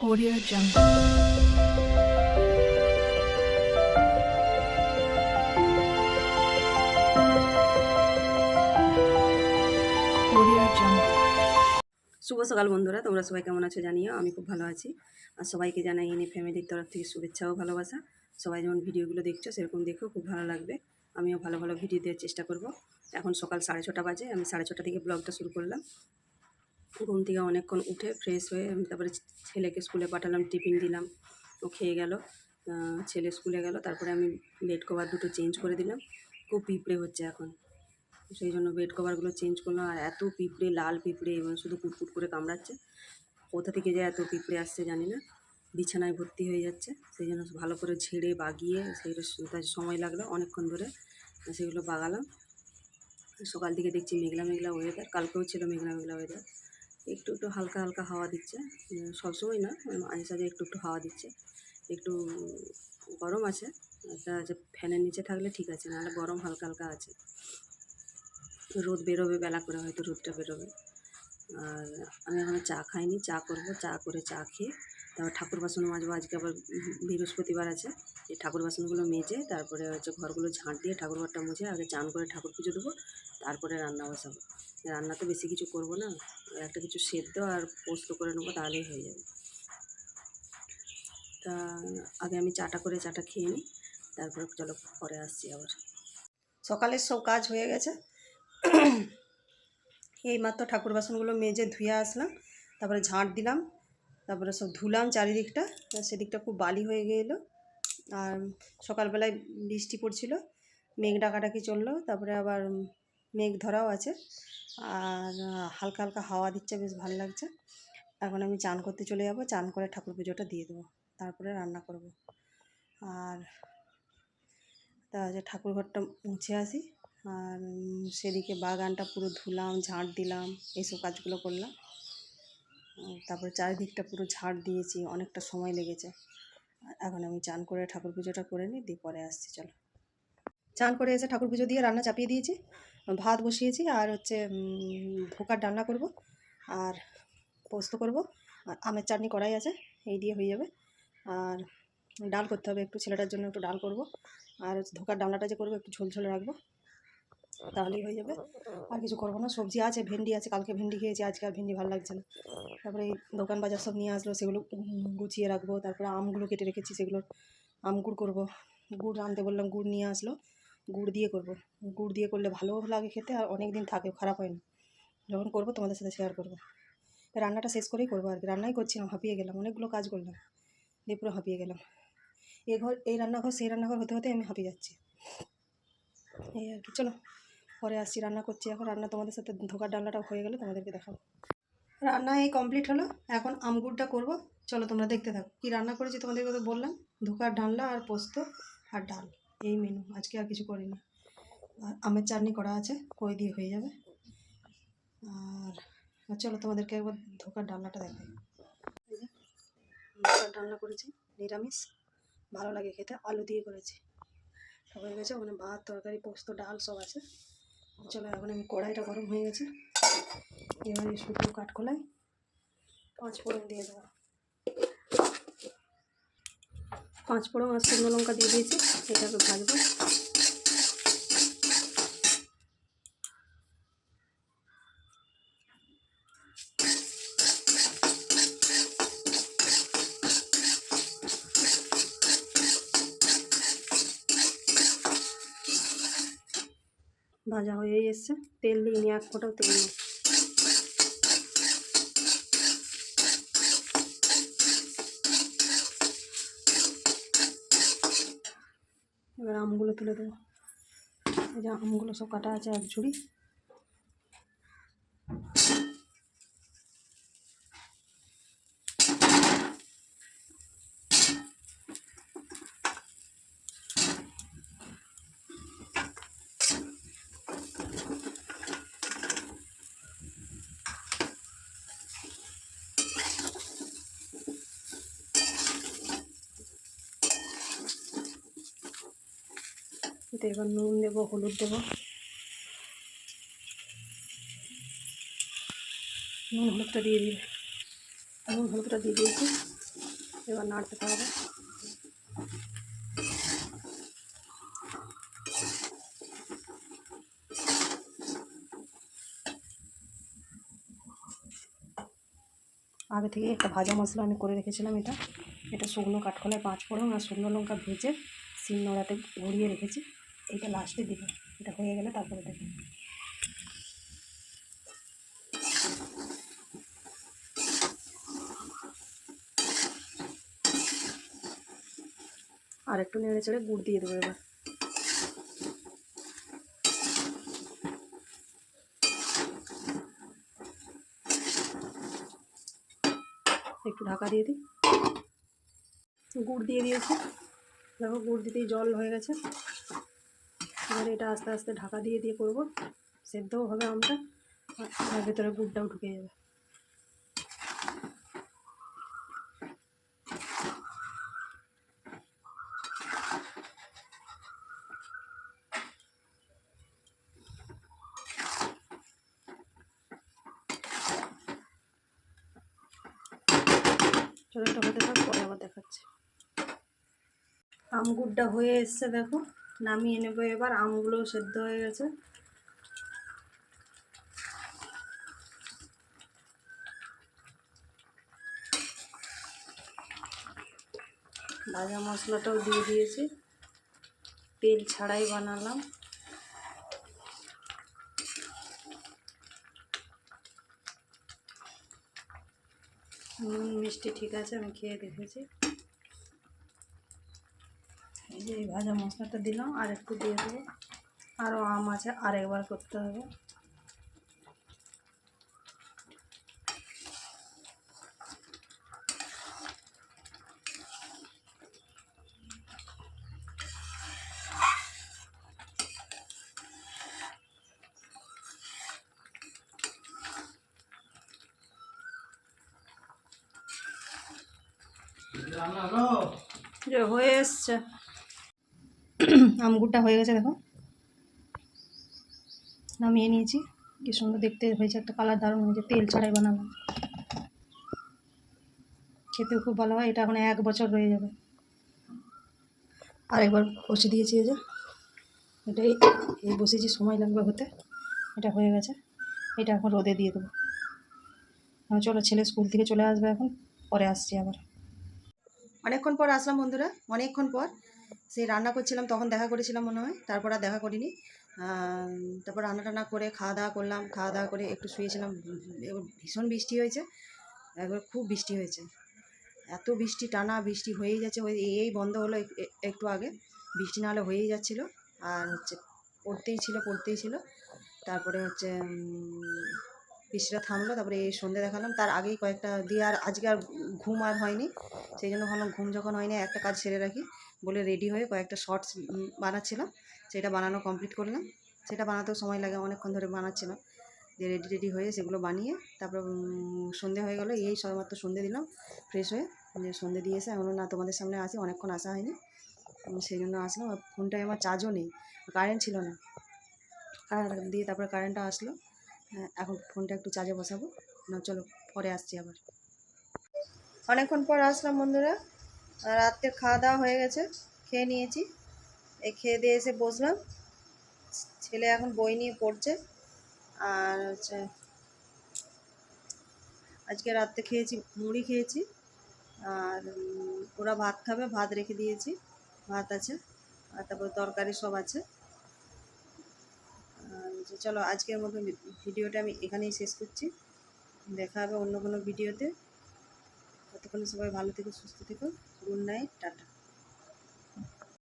Audio Jungle. শুভ সকাল বন্ধুরা, তোমরা সবাই কেমন আছো জানিও? আমি খুব ভালো আছি। আর সবাইকে জানাই এনে ফ্যামিলির তরফ থেকে শুভেচ্ছা ও ভালোবাসা। সবাই যেমন ভিডিওগুলো দেখছ, সেরকম দেখো খুব ভালো লাগবে। আমিও ভালো ভালো ভিডিও দেওয়ার চেষ্টা করব। এখন সকাল সাড়ে ছটা বাজে, আমি সাড়ে ছটা থেকে ব্লগটা শুরু করলাম। ঘুম থেকে অনেকক্ষণ উঠে ফ্রেশ হয়ে তারপরে ছেলেকে স্কুলে পাঠালাম, টিফিন দিলাম। ও খেয়ে গেল। ছেলে স্কুলে গেল। তারপরে আমি বেড কভার দুটো চেঞ্জ করে দিলাম। খুব পিঁপড়ে হচ্ছে এখন। সেই জন্য বেড কভারগুলো চেঞ্জ করলাম আর এত পিঁপড়ে, লাল পিঁপড়ে, এবং শুধু কুটকুট করে কামড়াচ্ছে। কোথা থেকে যে এত পিঁপড়ে আসছে জানি না। বিছানায় ভর্তি হয়ে যাচ্ছে। সেই জন্য ভালো করে ঝেড়ে বাগিয়ে সেইটা সময় লাগল অনেকক্ষণ ধরে। সেগুলো বাগালাম। সকাল দিকে দেখছি মেঘলা মেঘলা ওয়েদার কালকেও ছিল মেঘলা মেঘলা ওয়েদার একটু একটু হালকা হালকা হাওয়া দিচ্ছে। সবসময় না মাঝে সাঝে একটু একটু হাওয়া দিচ্ছে। একটু গরম আছে, একটা যে ফ্যানের নিচে থাকলে ঠিক আছে, নাহলে গরম হালকা হালকা আছে। রোদ বেরোবে বেলা করে, হয়তো রোদটা বেরোবে। আর আমি এখনও চা খাইনি, চা করব, চা করে চা খেয়ে, তারপর ঠাকুর বাসন মাজবো, আজকে আবার বৃহস্পতিবার আছে। এই ঠাকুর বাসনগুলো মেজে, তারপরে হচ্ছে ঘরগুলো ঝাঁট দিয়ে ঠাকুর ঘরটা মুছে, আগে চান করে ঠাকুর পুজো দেবো, তারপরে রান্না বসাবো। রান্না তো বেশি কিছু করব না একটা কিছু সেদ্ধ আর পোস্ত করে নেব তাহলেই হয়ে যাবে। তা আগে আমি চাটা করে চাটা খেয়ে নিই, তারপরে চলো পরে আসছি আবার। সকালের সব কাজ হয়ে গেছে। এই মাত্র ঠাকুর বাসনগুলো মেজে ধুয়ে আসলাম, তারপরে ঝাঁট দিলাম, তারপরে সব ধুলাম চারিদিকটা সেদিকটা খুব বালি হয়ে গেল। আর সকালবেলায় বৃষ্টি পড়ছিল, মেঘ ডাকাডাকি চলল, তারপরে আবার মেঘ ধরাও আছে। আর হালকা হালকা হাওয়া দিচ্ছে, বেশ ভালো লাগছে। এখন আমি চান করতে চলে যাব। চান করে ঠাকুর পুজোটা দিয়ে দেবো। তারপরে রান্না করব। আর, তা হচ্ছে ঠাকুর ঘরটা মুছে আসি। আর, সেদিকে বাগানটা পুরো ধুলাম, ঝাঁট দিলাম এইসব কাজগুলো করলাম। তারপরে চারিদিকটা পুরো ঝাঁট দিয়েছি, অনেকটা সময় লেগেছে। এখন আমি চান করে ঠাকুর পুজোটা করে নিই, দিয়ে পরে আসছি, চলো। চান করে এসে ঠাকুর পুজো দিয়ে রান্না চাপিয়ে দিয়েছি। ভাত বসিয়েছি আর হচ্ছে ভোকার ডালনা করব আর পোস্ত করব। আর আমের চাটনি করাই আছে, এই দিয়ে হয়ে যাবে। আর ডাল করতে হবে, একটু ছেলেটার জন্য একটু ডাল করব। আর হচ্ছে ধোকার ডালনাটা যে করব, একটু ঝোল ঝোল রাখব। তাহলেই হয়ে যাবে। আর কিছু করব না, সবজি আছে, ভেন্ডি আছে, কালকে ভেন্ডি খেয়েছি, আজকে আর ভেন্ডি ভালো লাগছে না। তারপরে এই দোকান বাজার সব নিয়ে আসলো, সেগুলো গুছিয়ে রাখব। তারপরে আমগুলো কেটে রেখেছি সেগুলো আম গুড় করব। গুড় আনতে বললাম, গুড় নিয়ে আসলো। গুড় দিয়ে করব। গুড় দিয়ে করলে ভালোও লাগে খেতে আর অনেক দিন থাকে, খারাপ হয় না। যখন করব তোমাদের সাথে শেয়ার করব। রান্নাটা শেষ করেই করব আর কি। রান্নাই করছিলাম, হাঁপিয়ে গেলাম, অনেকগুলো কাজ করলাম। দিয়ে পুরো হাঁপিয়ে গেলাম। এই ঘর, এই রান্নাঘর, সেই রান্নাঘর হতে হতে আমি হাঁপিয়ে যাচ্ছি। এই আর কি, চলো। পরে আসছি, রান্না করছি এখন। রান্না তোমাদের সাথে ধোকার ডালনাটা হয়ে গেলে তোমাদেরকে দেখাবো। রান্না এই কমপ্লিট হলো। এখন আমগুড়টা করব। চলো তোমরা দেখতে থাকো। কী রান্না করেছি তোমাদেরকে তো বললাম? ধোকার ডালনা আর পোস্ত আর ডাল। এই মেনু আজকে আর কিছু করিনি। আর আমের চাটনি করা আছে ওই দিয়ে হয়ে যাবে। আর চলো তোমাদেরকে একবার ধোকার ডালনাটা দেখাই। ধোকার ডালনা করেছি, নিরামিষ, ভালো লাগে খেতে, আলু দিয়ে করেছি। হয়ে গেছে, ওখানে ভাত, তরকারি, পোস্ত, ডাল সব আছে। চলো এখন আমি কড়াইটা গরম হয়ে গেছে। এবারে শুকনো কাঠখোলাই পাঁচ ফোড়ন দিয়ে দেবো। পাঁচ ফোড়ন আর শুকনো লঙ্কা দিয়ে দিয়েছি, এটাকে ভাজবো। ভাজা হয়েই এসছে, তেল দিইনি এক ফোঁটাও তেল নেই এবার আমগুলো তুলে দেবো। এই যে আমগুলো সব কাটা আছে এক ঝুড়ি। এতে এবার নুন দেবো, হলুদ দেবো। নুন, হলুদটা দিয়ে দিই। নুন, হলুদটা দিয়ে দিয়েছি। এবার নাড়তে থাকবে আগে থেকে একটা ভাজা মশলা আমি করে রেখেছিলাম এটা। এটা শুকনো কাঠকলায় পাঁচ ফোড়ন আর শুকনো লঙ্কা ভেজে শিল নোড়াতে ঘুরিয়ে রেখেছি। এইটা লাস্টে দিবে। এটা হয়ে গেলে তারপরে দেবে আর একটু নেড়ে চেড়ে গুড় দিয়ে দেবো এবার। একটু ঢাকা দিয়ে দিই। গুড় দিয়ে দিয়েছি। দেখো, গুড় দিতেই জল হয়ে গেছে। এবারে এটা আস্তে আস্তে ঢাকা দিয়ে দিয়ে করব। সেদ্ধও হবে আমটা। আর তার ভেতরে গুড়টাও ঢুকে যাবে। পরে আবার আমগুড়টা হয়ে এসছে, দেখো। নামিয়ে নেব এবার, আমগুলোও সেদ্ধ হয়ে গেছে। ভাজা মশলাটাও দিয়ে দিয়েছি। তেল ছাড়াই বানালাম। নুন মিষ্টি ঠিক আছে, আমি খেয়ে দেখেছি। যে এই ভাজা মশলাটা দিলাম আর একটু দিয়ে দেবো। আরও আম আছে আর একবার করতে হবে। যে হয়ে এসছে। আমগুরটা হয়ে গেছে, দেখো। নামিয়ে নিয়েছি। কি সুন্দর দেখতে হয়েছে, একটা কালার দারুণ হয়েছে, তেল ছাড়াই বানানো খেতেও খুব ভালো হয়, এটা এখন এক বছর রয়ে যাবে। আর একবার বসে দিয়েছি এই যে। এটাই এই বসেছি সময় লাগবে হতে। এটা হয়ে গেছে। এটা এখন রোদে দিয়ে দেবো। চলো, ছেলে স্কুল থেকে চলে আসবে এখন, পরে আসছি আবার। অনেকক্ষণ পর আসলাম বন্ধুরা, অনেকক্ষণ পর। সেই রান্না করছিলাম, তখন দেখা করেছিলাম মনে হয়, তারপর আর দেখা করিনি। তারপর রান্না টান্না করে খাওয়া দাওয়া করলাম, খাওয়া দাওয়া করে একটু শুয়েছিলাম, এবার ভীষণ বৃষ্টি হয়েছে একবার খুব বৃষ্টি হয়েছে। এত বৃষ্টি, টানা বৃষ্টি হয়েই যাচ্ছে এই বন্ধ হলো একটু আগে, বৃষ্টি না হলে হয়েই যাচ্ছিল, আর হচ্ছে পড়তেই ছিল পড়তেই ছিল। তারপরে হচ্ছে বৃষ্টিটা থামলো, তারপরে এই সন্ধে দেখালাম, তার আগেই কয়েকটা, দিয়ে আর আজকে আর ঘুম আর হয়নি, সেই জন্য ভাবলাম ঘুম যখন হয়নি, একটা কাজ সেরে রাখি। বলে রেডি হয়ে কয়েকটা শর্টস বানাচ্ছিলাম। সেটা বানানো কমপ্লিট করলাম। সেটা বানাতেও সময় লাগে অনেকক্ষণ ধরে বানাচ্ছিলাম। যে রেডি রেডি হয়ে সেগুলো বানিয়ে তারপর সন্ধে হয়ে গেলো। এই সবেমাত্র সন্ধে দিলাম ফ্রেশ হয়ে। সন্ধে দিয়ে এসে এখনও না তোমাদের সামনে আসি অনেকক্ষণ আসা হয়নি। সেই জন্য আসলাম। ফোনটায় আমার চার্জও নেই কারেন্ট ছিল না। কারেন্ট দিয়ে তারপরে কারেন্টটা আসলো। হ্যাঁ, এখন ফোনটা একটু চার্জে বসাবো। না চলো পরে আসছি আবার। অনেকক্ষণ পর আসলাম বন্ধুরা। রাত্রে খাওয়া দাওয়া হয়ে গেছে, খেয়ে নিয়েছি। এই খেয়ে দিয়ে এসে বসলাম। ছেলে এখন বই নিয়ে পড়ছে। আর হচ্ছে, আজকে রাত্রে খেয়েছি, মুড়ি খেয়েছি। আর ওরা ভাত খাবে, ভাত রেখে দিয়েছি। ভাত আছে, আর তারপর তরকারি সব আছে। চলো আজকের মতো ভিডিওটা আমি এখানেই শেষ করছি। দেখা হবে অন্য কোনো ভিডিওতে। ততক্ষণে সবাই ভালো থেকো, সুস্থ থেকো। Good night ta ta.